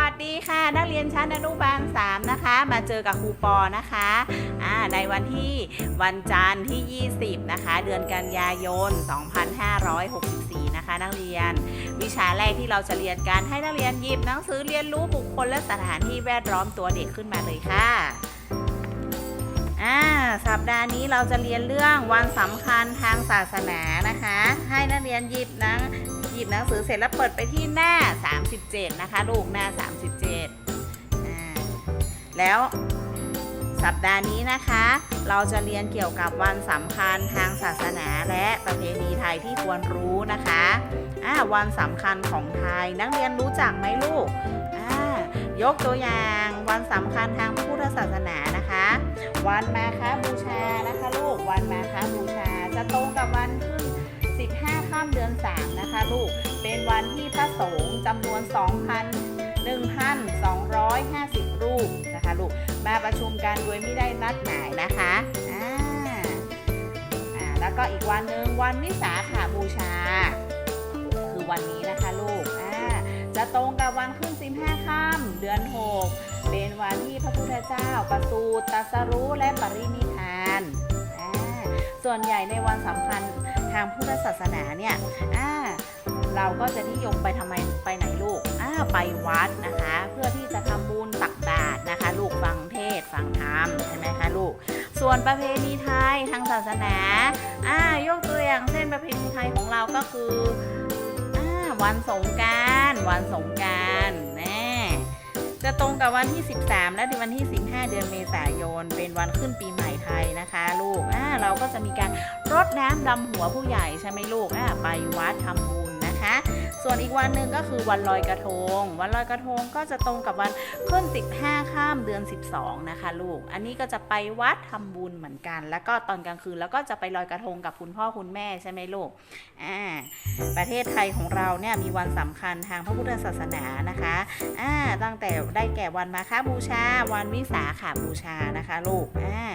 วัสดีค่ะ นักเรียนชั้นอนุบาล3นะคะ มาเจอกับครูปอนะคะในวันที่วันจันทร์ที่ 20 นะคะ เดือนกันยายน 2564 นะคะ นักเรียน วิชาแรกที่เราจะเรียนการให้นักเรียนหยิบหนังสือเรียนรู้บุคคลและสถานที่แวดล้อมตัวเด็กขึ้นมาเลยค่ะอ่าสัปดาห์นี้เราจะเรียนเรื่องวันสำคัญทางศาสนานะคะ ให้นักเรียนหยิบหนัง ยิบหนังสือเสร็จแล้วเปิดไปที่หน้า 37 นะคะ ลูกหน้า 37อ่าแล้วสัปดาห์นี้นะคะ เราจะเรียนเกี่ยวกับวันสำคัญทางศาสนาและประเพณีไทยที่ควรรู้นะคะวันสำคัญของไทยนักเรียนรู้จักไหมลูกยกตัวอย่างวันสำคัญทางพระพุทธศาสนานะคะ วันมาฆบูชานะคะลูกวันมาฆบูชาจะตรงกับวันขึ้นามเดือน3นะคะลูก เป็นวันที่พระสงฆ์จำนวน 2,1,250 รูปนะคะลูก มาประชุมกันโดยไม่ได้นัดหมายนะคะอ่าอ่าแล้วก็อีกวันหนึ่งวันวิสาขาบูชา คือวันนี้นะคะลูกอ่าจะตรงกับวันขึ้น15ค่ำเดือน 6 เป็นวันที่พระพุทธเจ้าประสูติตรัสรู้และปรินิพพานอ่าส่วนใหญ่ในวันสำคัญ ทางพุทธศาสนาเนี่ยอ่าเราก็จะนิยมไปทำไมไปไหนลูกอ่าไปวัดนะคะ เพื่อที่จะทำบุญตักบาตรนะคะ ลูกฟังเทศฟังธรรมใช่ไหมคะลูก ส่วนประเพณีไทยทางศาสนาอ่ายกตัวอย่างเช่นประเพณีไทยของเราก็คืออ่าวันสงการวันสงการ จะตรงกับวันที่ 13 และวันที่ 15 เดือนเมษายน เป็นวันขึ้นปีใหม่ไทยนะคะ ลูกอ่าเราก็จะมีการรดน้ำดำหัวผู้ใหญ่ใช่ไหมลูกอ่าไปวัดทำบุญนะคะ ส่วนอีกวันหนึ่งก็คือวันลอยกระทง วันลอยกระทงก็จะตรงกับวันขึ้น 15 ข้ามเดือน 12 นะคะ ลูก อันนี้ก็จะไปวัดทำบุญเหมือนกัน แล้วก็ตอนกลางคืนแล้วก็จะไปลอยกระทงกับคุณพ่อคุณแม่ใช่ไหมลูกอ่าประเทศไทยของเราเนี่ยมีวันสำคัญทางพระพุทธศาสนานะคะอ่าตั้งแต่ได้แก่วันมาฆบูชา วันวิสาขาบูชานะคะ ลูกอ่า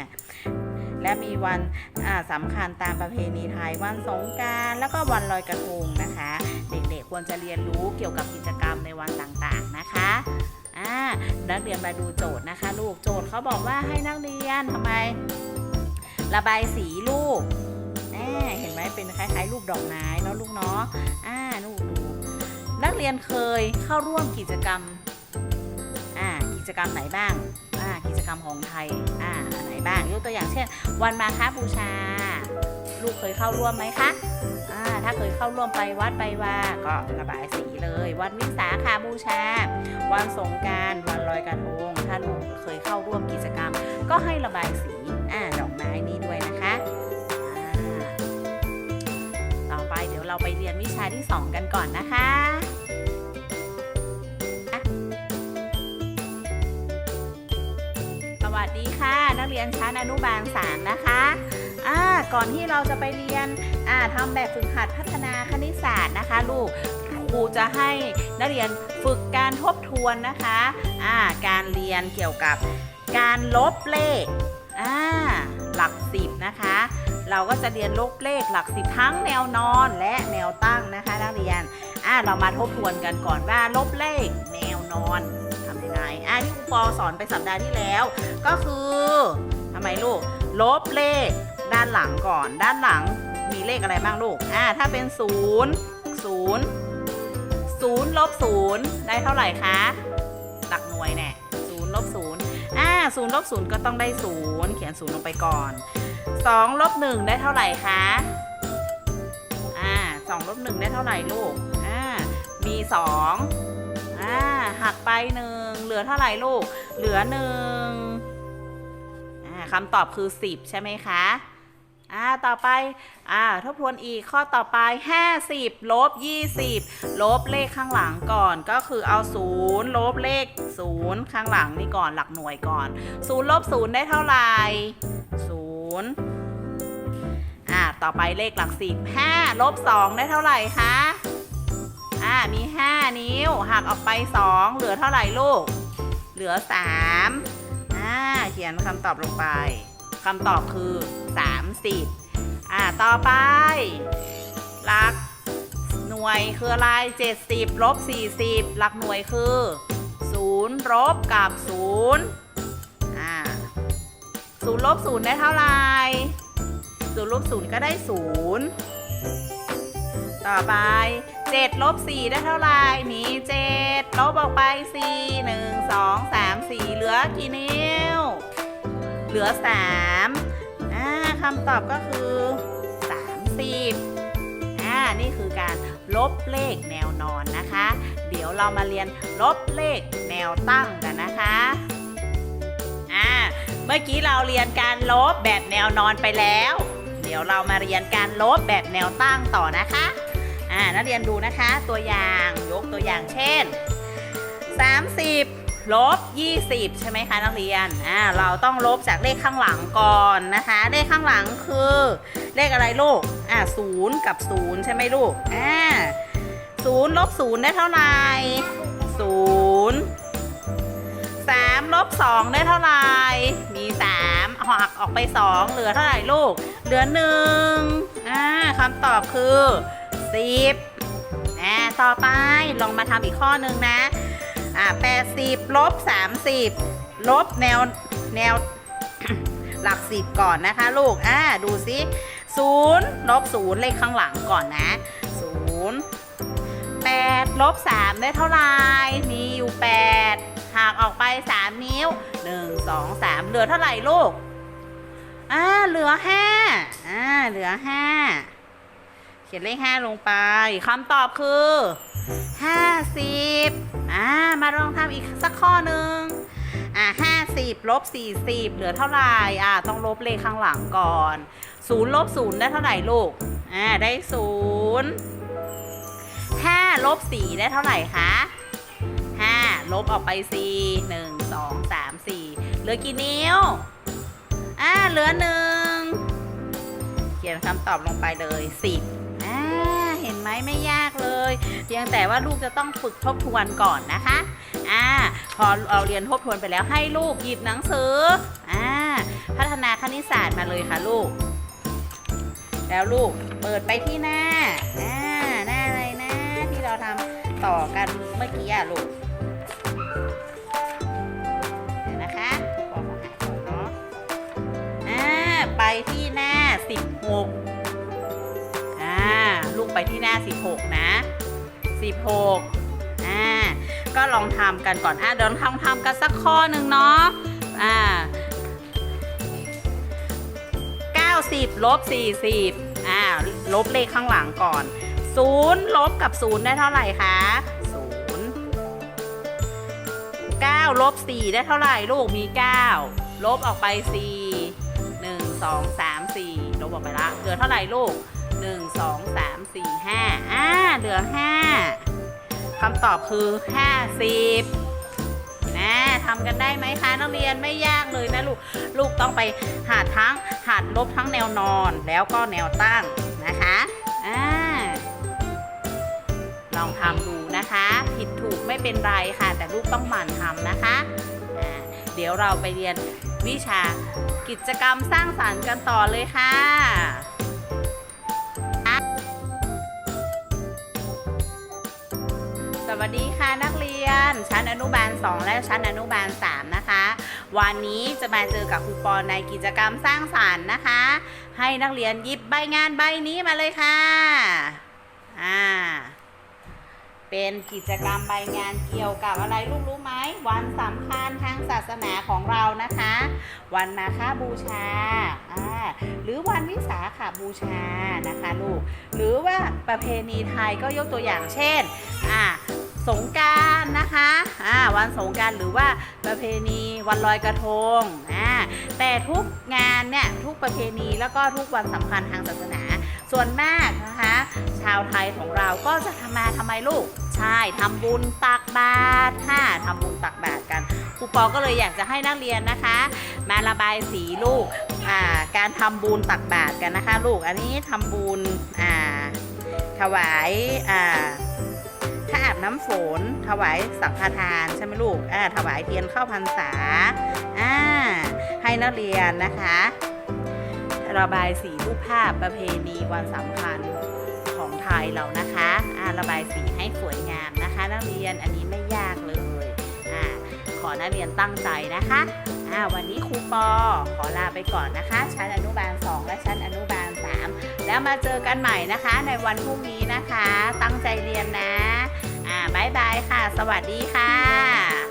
และมีวันอ่าสำคัญตามประเพณีไทยวันสงการแล้วก็วันลอยกระทงนะคะ เด็กๆควรจะเรียนรู้เกี่ยวกับกิจกรรมในวันต่างๆนะคะนักเรียนมาดูโจทย์นะคะ ลูกโจทย์เขาบอกว่าให้นักเรียนทำไม ระบายสีลูกแน่เห็นไหมเป็นคล้ายๆรูปดอกไม้เนาะลูกเนาะอ่าลูกดูนักเรียนเคยเข้าร่วมกิจกรรมอ่ากิจกรรมไหนบ้างอ่ากิจกรรมของไทยอ่า บ้าง ยกตัวอย่างเช่น วันมาฆบูชา ลูกเคยเข้าร่วมไหมคะถ้าเคยเข้าร่วมไปวัดไปว่าก็ระบายสีเลย วันวิสาขาบูชา วันสงการวันลอยกระทงถ้าลูกเคยเข้าร่วมกิจกรรม ก็ให้ระบายสีอ่าดอกไม้นี้ด้วยนะคะต่อไปเดี๋ยวเราไปเรียนวิชาที่ 2 กันก่อนนะคะ กเรียนชั้นอนุบาลสามนะคะอ่าก่อนที่เราจะไปเรียนอ่าทำแบบฝึกหัดพัฒนาคณิตศาสตร์นะคะ ลูกครูจะให้นักเรียนฝึกการทบทวนนะคะอ่าการเรียนเกี่ยวกับการลบเลขอ่าหลักสิบนะคะ เราก็จะเรียนลบเลขหลักสิบทั้งแนวนอนและแนวตั้งนะคะนักเรียนอ่าเรามาทบทวนกันก่อนว่าลบเลขแนวนอน ไงอ่าที่ครูปอสอนไปสัปดาห์ที่แล้ว ก็คือทำไมลูก ลบเลขด้านหลังก่อน ด้านหลังมีเลขอะไรบ้างลูกอ่าถ้าเป็นศูนย์ศูนย์ศูนย์ลบศูนย์ได้เท่าไหร่คะ หลักหน่วยเนี่ยศูนย์ลบศูนย์อ่าศูนย์ลบศูนย์ก็ต้องได้ศูนย์เขียนศูนย์ลงไปก่อนสองลบหนึ่งได้เท่าไหร่คะอ่าสองลบหนึ่งได้เท่าไหร่ลูกอ่ามีสอง อ่าหักไปหนึ่งเหลือเท่าไหร่ลูก เหลือหนึ่งอ่าคำตอบคือ 10 ใช่ไหมคะอ่าต่อไปอ่าทบทวนอีกข้อต่อไป 50 ลบ 20 ลบเลขข้างหลังก่อนก็คือเอา 0 ลบเลข 0 ข้างหลังนี่ก่อนหลักหน่วยก่อน 0 ลบ 0 ได้เท่าไหร่0อ่าต่อไปเลขหลัก 10 5 ลบ 2 ได้เท่าไหร่คะ อ่ามี 5 นิ้วหักออกไป 2 เหลือเท่าไหร่ลูก เหลือ 3อ่าเขียนคำตอบลงไปคำตอบคือ 30อ่าต่อไปหลักหน่วยคืออะไร 70ลบ40 หลักหน่วยคือ0ลบกับ0อ่า0ลบ0ได้เท่าไหร่0ลบ0ก็ได้ 0 ต่อไป 7ลบ4ได้เท่าไหร่มี7ลบออกไป 4 1 2 3 4 เหลือกี่นิ้ว เหลือ3อ่าคำตอบก็คือ 30อ่านี่คือการลบเลขแนวนอนนะคะ เดี๋ยวเรามาเรียนลบเลขแนวตั้งกันนะคะอ่าเมื่อกี้เราเรียนการลบแบบแนวนอนไปแล้ว เดี๋ยวเรามาเรียนการลบแบบแนวตั้งต่อนะคะ อ่านักเรียนดูนะคะตัวอย่างยกตัวอย่างเช่น 30ลบ20 ใช่ไหมคะนักเรียนอ่าเราต้องลบจากเลขข้างหลังก่อนนะคะ เลขข้างหลังคือเลขอะไรลูกอ่าศูนย์กับศูนย์ใช่ไหมลูกอ่าศูนย์ลบศูนย์ได้เท่าไหร่ศูนย์สามลบสองได้เท่าไหร่ มีสามหักออกไปสองเหลือเท่าไหร่ลูก เหลือหนึ่งอ่าคำตอบคือ สิบอ่าต่อไปลองมาทำอีกข้อหนึ่งนะอ่าแปดสิบลบสามสิบลบแนวแนวหลักสิบก่อนนะคะลูก อ่า ดูสิศูนย์ลบศูนย์เลขข้างหลังก่อนนะศูนย์แปดลบสามได้เท่าไหร่ มีอยู่แปดหักออกไปสามนิ้วหนึ่งสองสามเหลือเท่าไหร่ลูก อ่า เหลือห้าอ่า เหลือห้า เขียนเลขห้าลงไปคำตอบคือห้าสิบอ่ามาลองทำอีกสักข้อหนึ่งอ่าห้าสิบลบสี่สิบเหลือเท่าไหร่อ่าต้องลบเลขข้างหลังก่อนศูนย์ลบศูนย์ได้เท่าไหร่ลูกอ่าได้ศูนย์ห้าลบสี่ได้เท่าไหร่คะห้าลบออกไปสี่หนึ่งสองสามสี่เหลือกี่นิ้วอ่าเหลือหนึ่งเขียนคำตอบลงไปเลยสิบ เห็นไหมไม่ยากเลย เพียงแต่ว่าลูกจะต้องฝึกทบทวนก่อนนะคะอ่าพอเราเรียนทบทวนไปแล้วให้ลูกหยิบหนังสืออ่าพัฒนาคณิตศาสตร์มาเลยค่ะลูก แล้วลูกเปิดไปที่หน้าอ่าหน้าอะไรนะที่เราทำต่อกันเมื่อกี้อะลูกเดี๋ยวนะคะขอหาก่อนเนาะอ่าไปที่หน้า 16 กไปที่หน้า 16 นะ 16 อ่า ก็ลองทำกันก่อน อะเดี๋ยวลองทำกันสักข้อหนึ่งเนาะ อ่า90ลบ40อ่าลบเลขข้างหลังก่อน 0 ลบกับ 0 ได้เท่าไหร่คะ0 9ลบ4ได้เท่าไหร่ลูกมี 9 ลบออกไป 4 1 2 3 4 ลบออกไปละเหลือเท่าไหร่ลูก 1 2 3 4 5อ่าเหลือ5คำตอบคือ50นะทำกันได้ไหมคะนักเรียนไม่ยากเลยนะลูก ลูกต้องไปหาทั้งหัดลบทั้งแนวนอนแล้วก็แนวตั้งนะคะอ่าลองทำดูนะคะ ผิดถูกไม่เป็นไรค่ะ แต่ลูกต้องหมั่นทำนะคะอ่าเดี๋ยวเราไปเรียนวิชากิจกรรมสร้างสรรค์กันต่อเลยค่ะ วัสดีค่ะนักเรียน ชั้นอนุบาล 2 และชั้นอนุบาล 3 นะคะ วันนี้จะมาเจอกับครูปอในกิจกรรมสร้างสรรค์นะคะ ให้นักเรียนหยิบใบงานใบนี้มาเลยค่ะอ่าเป็นกิจกรรมใบงานเกี่ยวกับอะไรลูกรู้ไหมวันสำคัญทางศาสนาของเรานะคะ วันมาฆบูชาอ่าหรือวันวิสาขบูชานะคะลูก หรือว่าประเพณีไทยก็ยกตัวอย่างเช่นอ่า สงการนะคะอ่าวันสงการหรือว่าประเพณีวันลอยกระทงอ่าแต่ทุกงานเนี่ยทุกประเพณีแล้วก็ทุกวันสำคัญทางศาสนา ส่วนมากนะคะ ชาวไทยของเราก็จะทำมาทำไมลูกใช่ทำบุญตักบาตรค่ะทำบุญตักบาตรกันครูปอก็เลยอยากจะให้นักเรียนนะคะ มาระบายสีลูกอ่าการทำบุญตักบาตรกันนะคะ ลูกอันนี้ทำบุญอ่าถวายอ่า อาบน้ำฝน ถวายสังฆทานใช่ไหมลูกอ่าถวายเทียนเข้าพรรษาอ่าให้นักเรียนนะคะ ระบายสีรูปภาพประเพณีวันสำคัญของไทยเรานะคะอ่าระบายสีให้สวยงามนะคะ นักเรียนอันนี้ไม่ยากเลยอ่าขอนักเรียนตั้งใจนะคะอ่าวันนี้ครูปอขอลาไปก่อนนะคะ ชั้นอนุบาล 2 และชั้นอนุบาล 3 แล้วมาเจอกันใหม่นะคะในวันพรุ่งนี้นะคะ ตั้งใจเรียนนะ อ่าบายบายค่ะ สวัสดีค่ะ